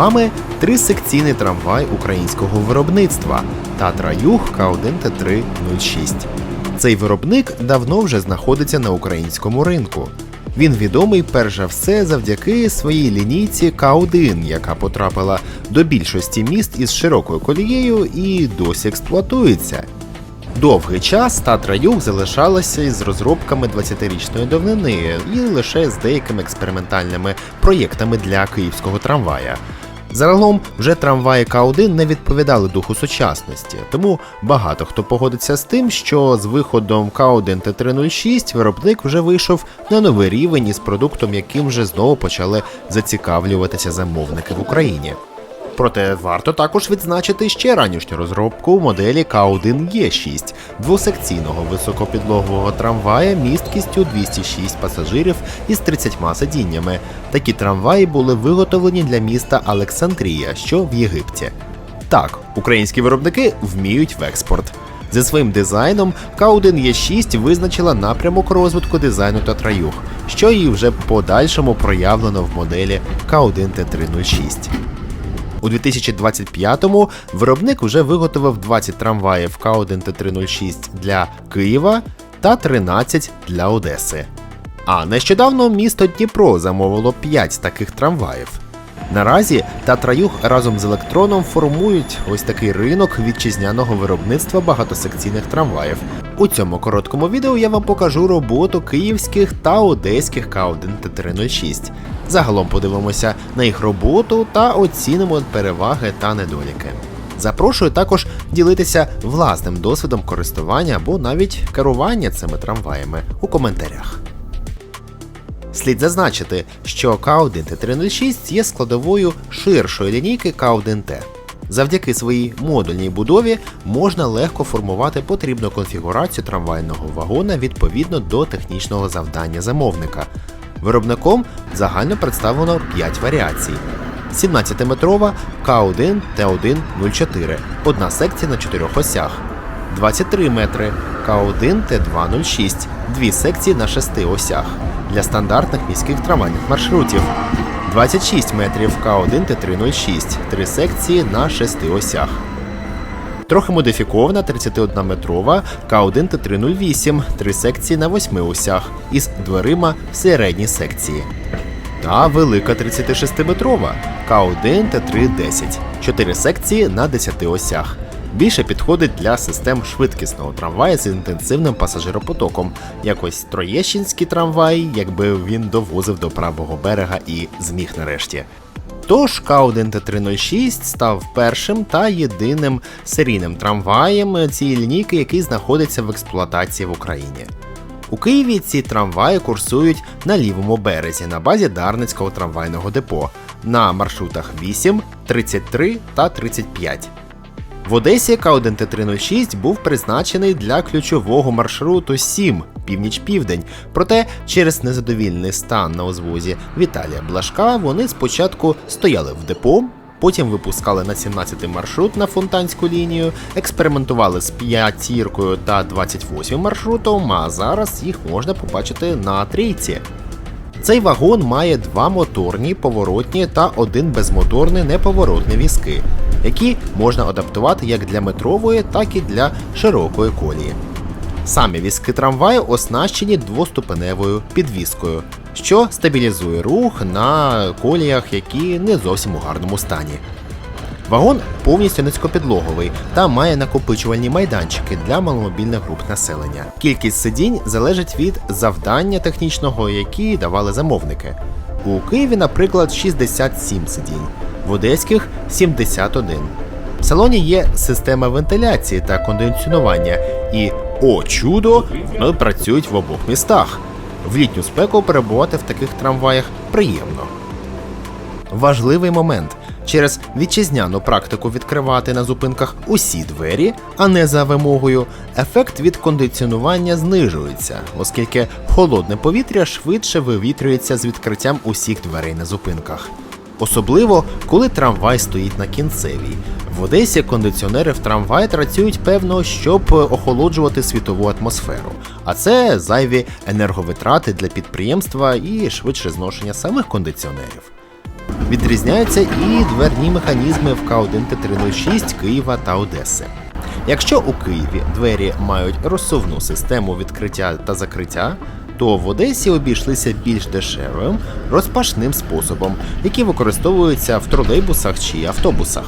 вами трисекційний трамвай українського виробництва Татра Юг К1 Т3 06. Цей виробник давно вже знаходиться на українському ринку. Він відомий перш за все завдяки своїй лінійці К1, яка потрапила до більшості міст із широкою колією і досі експлуатується. Довгий час Татра Юг залишалася із розробками 20-річної давнини і лише з деякими експериментальними проєктами для київського трамвая. Загалом вже трамваї К1 не відповідали духу сучасності, тому багато хто погодиться з тим, що з виходом К1 Т306 виробник вже вийшов на новий рівень із продуктом, яким вже знову почали зацікавлюватися замовники в Україні. Проте варто також відзначити ще ранішню розробку моделі К1Е6 двосекційного високопідлогового трамвая місткістю 206 пасажирів із 30 сидіннями. Такі трамваї були виготовлені для міста Олександрія, що в Єгипті. Так, українські виробники вміють в експорт. За своїм дизайном К1Е6 визначила напрямок розвитку дизайну Татраюг, що і вже в подальшому проявлено в моделі К1 Т306. У 2025-му виробник вже виготовив 20 трамваїв К1 Т306 для Києва та 13 для Одеси. А нещодавно місто Дніпро замовило 5 таких трамваїв. Наразі Татраюг разом з електроном формують ось такий ринок вітчизняного виробництва багатосекційних трамваїв. У цьому короткому відео я вам покажу роботу київських та одеських К1 Т306. Загалом подивимося на їх роботу та оцінимо переваги та недоліки. Запрошую також ділитися власним досвідом користування або навіть керування цими трамваями у коментарях. Слід зазначити, що К1 Т306 є складовою ширшої лінійки К1Т. Завдяки своїй модульній будові можна легко формувати потрібну конфігурацію трамвайного вагона відповідно до технічного завдання замовника. Виробником загально представлено 5 варіацій. 17-метрова К1 Т1 04, одна секція на 4 осях. 23 метри К1 Т2 06, дві секції на 6 осях для стандартних міських трамвайних маршрутів. 26 метрів К1 Т3 06, три секції на 6 осях. Трохи модифікована 31-метрова К1 Т308, три секції на 8 осях із дверима в середній секції. Та велика 36-метрова К1 Т310, 4 секції на 10 осях. Більше підходить для систем швидкісного трамвая з інтенсивним пасажиропотоком, як ось Троєщинський трамвай, якби він довозив до правого берега і зміг нарешті. Тож К1 Т306 став першим та єдиним серійним трамваєм цієї лінійки, який знаходиться в експлуатації в Україні. У Києві ці трамваї курсують на лівому березі на базі Дарницького трамвайного депо на маршрутах 8, 33 та 35. В Одесі К1 Т306 був призначений для ключового маршруту 7 північ-південь. Проте через незадовільний стан на узвозі Віталія Блашка вони спочатку стояли в депо. Потім випускали на 17-й маршрут на фонтанську лінію, експериментували з п'ятіркою та 28 маршрутом, а зараз їх можна побачити на трійці. Цей вагон має два моторні поворотні та один безмоторний неповоротний візки, які можна адаптувати як для метрової, так і для широкої колії. Самі візки трамваю оснащені двоступеневою підвіскою, що стабілізує рух на коліях, які не зовсім у гарному стані. Вагон повністю низькопідлоговий та має накопичувальні майданчики для маломобільних груп населення. Кількість сидінь залежить від завдання технічного, які давали замовники. У Києві, наприклад, 67 сидінь, в Одеських 71. В салоні є система вентиляції та кондиціонування, і о чудо, вони працюють в обох містах. В літню спеку перебувати в таких трамваях приємно. Важливий момент. Через вітчизняну практику відкривати на зупинках усі двері, а не за вимогою, ефект від кондиціонування знижується, оскільки холодне повітря швидше вивітрюється з відкриттям усіх дверей на зупинках. Особливо, коли трамвай стоїть на кінцевій. В Одесі кондиціонери в трамваї працюють певно, щоб охолоджувати світову атмосферу, а це зайві енерговитрати для підприємства і швидше зношення самих кондиціонерів. Відрізняються і дверні механізми в К1 Т306 Києва та Одеси. Якщо у Києві двері мають розсувну систему відкриття та закриття, то в Одесі обійшлися більш дешевим розпашним способом, який використовується в тролейбусах чи автобусах.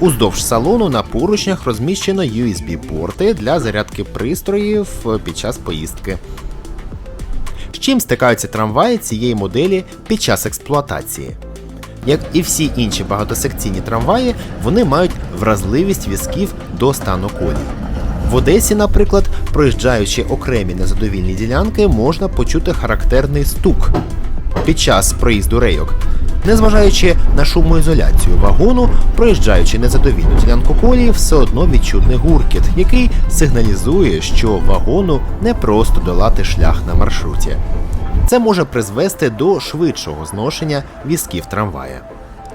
Уздовж салону на поручнях розміщено USB-порти для зарядки пристроїв під час поїздки. З чим стикаються трамваї цієї моделі під час експлуатації? Як і всі інші багатосекційні трамваї, вони мають вразливість візків до стану колії. В Одесі, наприклад, проїжджаючи окремі незадовільні ділянки, можна почути характерний стук під час проїзду рейок. Незважаючи на шумоізоляцію вагону, проїжджаючи незадовільну ділянку колії, все одно відчутний гуркіт, який сигналізує, що вагону не просто долати шлях на маршруті. Це може призвести до швидшого зношення візків трамвая.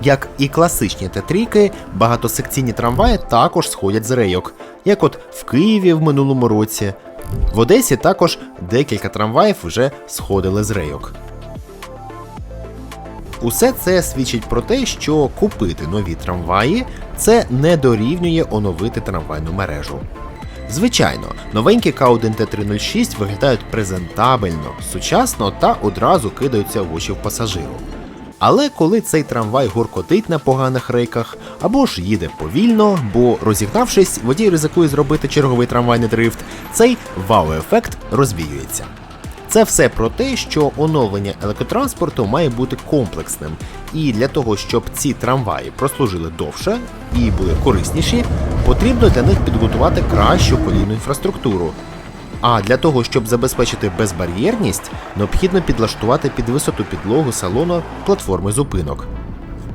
Як і класичні тетрійки, багатосекційні трамваї також сходять з рейок, як от в Києві в минулому році. В Одесі також декілька трамваїв вже сходили з рейок. Усе це свідчить про те, що купити нові трамваї це не дорівнює оновити трамвайну мережу. Звичайно, новенькі К1 Т306 виглядають презентабельно, сучасно та одразу кидаються в очі в пасажиру. Але коли цей трамвай гуркотить на поганих рейках або ж їде повільно, бо розігнавшись, водій ризикує зробити черговий трамвайний дрифт, цей вау-ефект розвіюється. Це все про те, що оновлення електротранспорту має бути комплексним, і для того, щоб ці трамваї прослужили довше і були корисніші, потрібно для них підготувати кращу колійну інфраструктуру. А для того, щоб забезпечити безбар'єрність, необхідно підлаштувати під висоту підлогу салону платформи зупинок.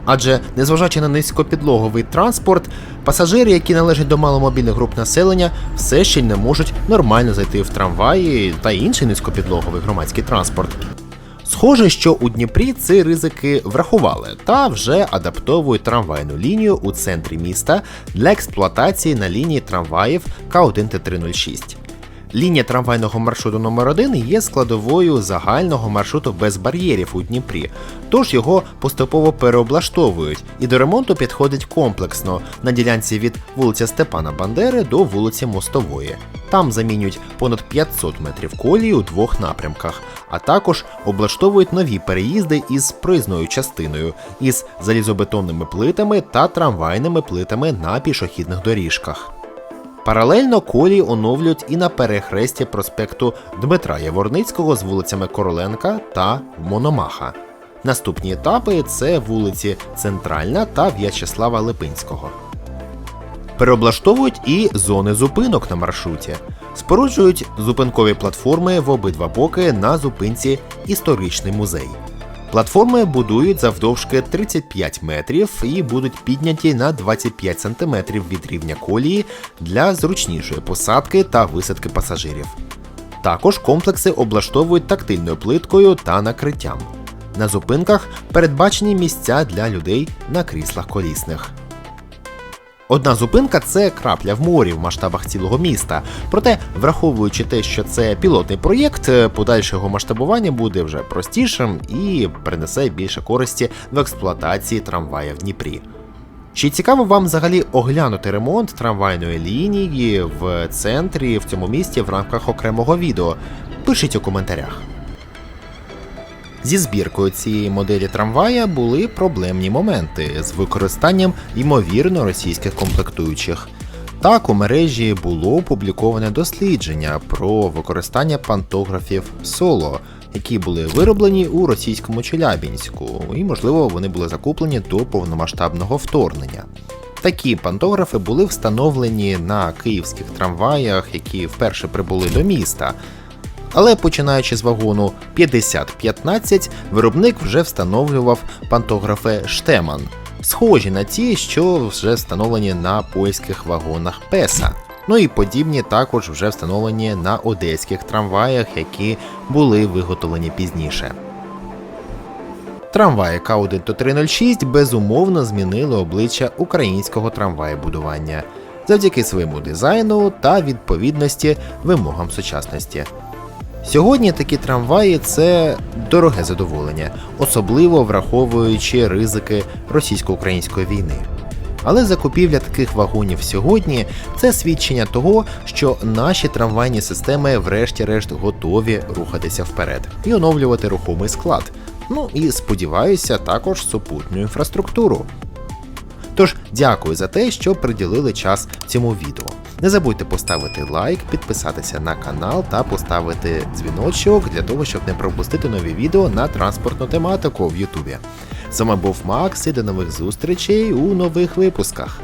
Адже, незважаючи на низькопідлоговий транспорт, пасажири, які належать до маломобільних груп населення, все ще не можуть нормально зайти в трамваї та інший низькопідлоговий громадський транспорт. Схоже, що у Дніпрі ці ризики врахували та вже адаптовують трамвайну лінію у центрі міста для експлуатації на лінії трамваїв К1 Т306. Лінія трамвайного маршруту номер 1 є складовою загального маршруту без бар'єрів у Дніпрі, тож його поступово переоблаштовують і до ремонту підходить комплексно на ділянці від вулиці Степана Бандери до вулиці Мостової. Там замінюють понад 500 метрів колії у двох напрямках, а також облаштовують нові переїзди із проїзною частиною, із залізобетонними плитами та трамвайними плитами на пішохідних доріжках. Паралельно колії оновлюють і на перехресті проспекту Дмитра Яворницького з вулицями Короленка та Мономаха. Наступні етапи це вулиці Центральна та В'ячеслава Липинського. Переоблаштовують і зони зупинок на маршруті. Споруджують зупинкові платформи в обидва боки на зупинці Історичний музей. Платформи будують завдовжки 35 метрів і будуть підняті на 25 см від рівня колії для зручнішої посадки та висадки пасажирів. Також комплекси облаштовують тактильною плиткою та накриттям. На зупинках передбачені місця для людей на кріслах колісних. Одна зупинка це крапля в морі в масштабах цілого міста. Проте, враховуючи те, що це пілотний проєкт, е, подальше його масштабування буде вже простішим і принесе більше користі в експлуатації трамвая в Дніпрі. Чи цікаво вам взагалі оглянути ремонт трамвайної лінії в центрі в цьому місті в рамках окремого відео? Пишіть у коментарях. Зі збіркою цієї моделі трамвая були проблемні моменти з використанням ймовірно російських комплектуючих. Так, у мережі було опубліковане дослідження про використання пантографів соло, які були вироблені у російському Челябінську, і, можливо, вони були закуплені до повномасштабного вторгнення. Такі пантографи були встановлені на київських трамваях, які вперше прибули до міста. Але починаючи з вагону 5015, виробник вже встановлював пантографи Штеман, схожі на ті, що вже встановлені на польських вагонах Песа. Ну і подібні також вже встановлені на одеських трамваях, які були виготовлені пізніше. Трамваї К1 та 306 безумовно змінили обличчя українського трамваєбудування завдяки своєму дизайну та відповідності вимогам сучасності. Сьогодні такі трамваї це дороге задоволення, особливо враховуючи ризики російсько-української війни. Але закупівля таких вагонів сьогодні це свідчення того, що наші трамвайні системи, врешті-решт, готові рухатися вперед і оновлювати рухомий склад. Ну і сподіваюся, також супутню інфраструктуру. Тож дякую за те, що приділили час цьому відео. Не забудьте поставити лайк, підписатися на канал та поставити дзвіночок для того, щоб не пропустити нові відео на транспортну тематику в Ютубі. З вами був Макс і до нових зустрічей у нових випусках.